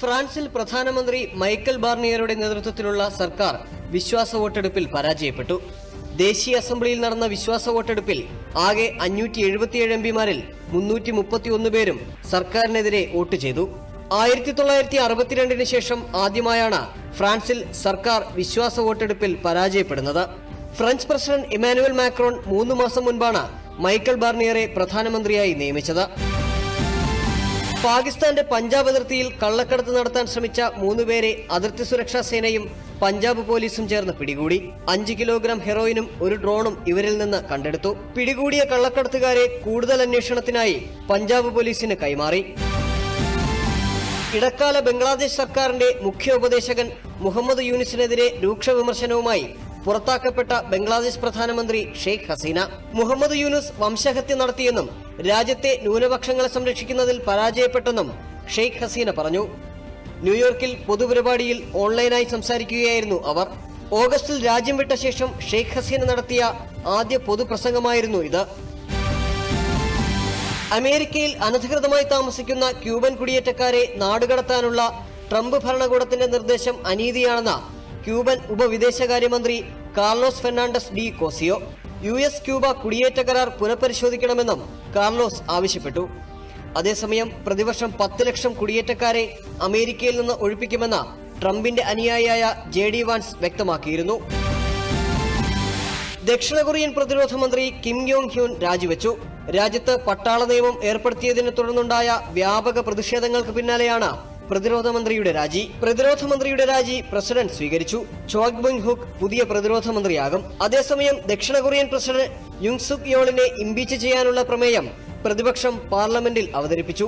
ഫ്രാൻസിൽ പ്രധാനമന്ത്രി മൈക്കൽ ബാർണിയറുടെ നേതൃത്വത്തിലുള്ള സർക്കാർ വിശ്വാസ വോട്ടെടുപ്പിൽ പരാജയപ്പെട്ടു. ദേശീയ അസംബ്ലിയിൽ നടന്ന വിശ്വാസ വോട്ടെടുപ്പിൽ ആകെ അഞ്ഞൂറ്റി എഴുപത്തിയേഴ് എം പിമാരിൽ മുന്നൂറ്റി മുപ്പത്തിയൊന്ന് പേരും സർക്കാരിനെതിരെ വോട്ട് ചെയ്തു. ആയിരത്തി തൊള്ളായിരത്തി അറുപത്തിരണ്ടിന് ശേഷം ആദ്യമായാണ് ഫ്രാൻസിൽ സർക്കാർ വിശ്വാസ വോട്ടെടുപ്പിൽ പരാജയപ്പെടുന്നത്. ഫ്രഞ്ച് പ്രസിഡന്റ് ഇമാനുവൽ മാക്രോൺ മൂന്ന് മാസം മുൻപാണ് മൈക്കൽ ബാർണിയറെ പ്രധാനമന്ത്രിയായി നിയമിച്ചത്. പാകിസ്ഥാന്റെ പഞ്ചാബ് അതിർത്തിയിൽ കള്ളക്കടത്ത് നടത്താൻ ശ്രമിച്ച മൂന്നുപേരെ അതിർത്തി സുരക്ഷാ സേനയും പഞ്ചാബ് പോലീസും ചേർന്ന് പിടികൂടി. അഞ്ച് കിലോഗ്രാം ഹെറോയിനും ഒരു ഡ്രോണും ഇവരിൽ നിന്ന് കണ്ടെടുത്തു. പിടികൂടിയ കള്ളക്കടത്തുകാരെ കൂടുതൽ അന്വേഷണത്തിനായി പഞ്ചാബ് പോലീസിന് കൈമാറി. ഇടക്കാല ബംഗ്ലാദേശ് സർക്കാരിന്റെ മുഖ്യ ഉപദേശകൻ മുഹമ്മദ് യൂനിസിനെതിരെ രൂക്ഷ വിമർശനവുമായി പുറത്താക്കപ്പെട്ട ബംഗ്ലാദേശ് പ്രധാനമന്ത്രി ഷെയ്ഖ് ഹസീന മുഹമ്മദ് യൂനുസ് വംശഹത്യ നടത്തിയെന്നും രാജ്യത്തെ ന്യൂനപക്ഷങ്ങളെ സംരക്ഷിക്കുന്നതിൽ പരാജയപ്പെട്ടെന്നും ഷെയ്ഖ് ഹസീന പറഞ്ഞു. ന്യൂയോർക്കിൽ പൊതുപരിപാടിയിൽ ഓൺലൈനായി സംസാരിക്കുകയായിരുന്നു അവർ. ഓഗസ്റ്റിൽ രാജ്യം വിട്ട ശേഷം ഷെയ്ഖ് ഹസീന നടത്തിയ ആദ്യ പൊതുപ്രസംഗമായിരുന്നു ഇത്. അമേരിക്കയിൽ അനധികൃതമായി താമസിക്കുന്ന ക്യൂബൻ കുടിയേറ്റക്കാരെ നാടുകടത്താനുള്ള ട്രംപ് ഭരണകൂടത്തിന്റെ നിർദ്ദേശം അനീതിയാണെന്ന് Cuban ഉപവിദേശകാര്യമന്ത്രി Carlos Fernandez de Cossio US S Cuba കുടിയേറ്റ കരാർ പുനഃപരിശോധിക്കണമെന്നും കാർലോസ് ആവശ്യപ്പെട്ടു. അതേസമയം പ്രതിവർഷം പത്ത് ലക്ഷം കുടിയേറ്റക്കാരെ അമേരിക്കയിൽ നിന്ന് ഒഴിപ്പിക്കുമെന്ന ട്രംപിന്റെ അനുയായിയായ ജെ ഡി വാൻസ് വ്യക്തമാക്കിയിരുന്നു. ദക്ഷിണ കൊറിയൻ പ്രതിരോധ മന്ത്രി കിം യോങ് ഹ്യൂൻ രാജിവെച്ചു. രാജ്യത്ത് പട്ടാള നിയമം ഏർപ്പെടുത്തിയതിനെ തുടർന്നുണ്ടായ വ്യാപക പ്രതിഷേധങ്ങൾക്ക് പിന്നാലെയാണ് പ്രതിരോധ മന്ത്രിയുടെ രാജി പ്രതിരോധ മന്ത്രിയുടെ രാജി പ്രസിഡന്റ് സ്വീകരിച്ചു. ചോക് ബുങ് ഹുക് പുതിയ പ്രതിരോധ മന്ത്രിയാകും. അതേസമയം ദക്ഷിണ കൊറിയൻ പ്രസിഡന്റ് യുങ് സുക് യോളിനെ ഇംപീച്ച് ചെയ്യാനുള്ള പ്രമേയം പ്രതിപക്ഷം പാർലമെന്റിൽ അവതരിപ്പിച്ചു.